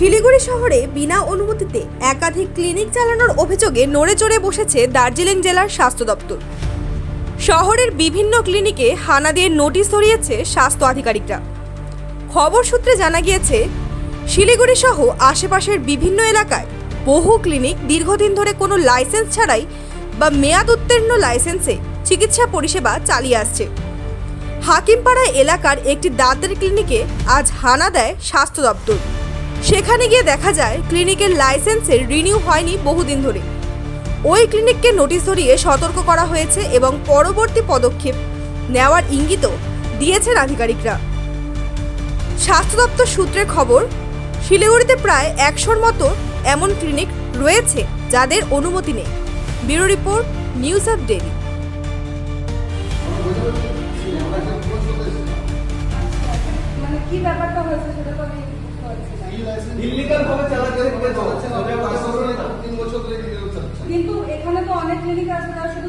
শিলিগুড়ি শহরে বিনা অনুমতিতে একাধিক ক্লিনিক চালানোর অভিযোগে নড়ে চড়ে বসেছে দার্জিলিং জেলার স্বাস্থ্য দপ্তর। শহরের বিভিন্ন ক্লিনিকে হানা দিয়ে নোটিশ ধরিয়েছে স্বাস্থ্য আধিকারিকরা। খবর সূত্রে জানা গিয়েছে, শিলিগুড়ি সহ আশেপাশের বিভিন্ন এলাকায় বহু ক্লিনিক দীর্ঘদিন ধরে কোনো লাইসেন্স ছাড়াই বা মেয়াদ উত্তীর্ণ লাইসেন্সে চিকিৎসা পরিষেবা চালিয়ে আসছে। হাকিমপাড়া এলাকার একটি দাঁতের ক্লিনিকে আজ হানা দেয় স্বাস্থ্য দপ্তর। সেখানে গিয়ে দেখা যায়, ক্লিনিকের লাইসেন্সের রিনিউ হয়নি বহুদিন ধরে। ওই ক্লিনিককে নোটিশ ধরিয়ে সতর্ক করা হয়েছে এবং পরবর্তী পদক্ষেপ নেওয়ার ইঙ্গিতও দিয়েছেন আধিকারিকরা। স্বাস্থ্য দপ্তর সূত্রের খবর, শিলিগুড়িতে প্রায় একশোর মতো এমন ক্লিনিক রয়েছে যাদের অনুমতি নেই। Bureau report, news of daily মানে কি ব্যাপারটা হয়েছে সেটা তো আমি ইলিগাল ভাবে চালাচ্ছে তিন বছর ধরে কিন্তু এখানে তো অনেক ক্লিনিক আছে তারা শুধু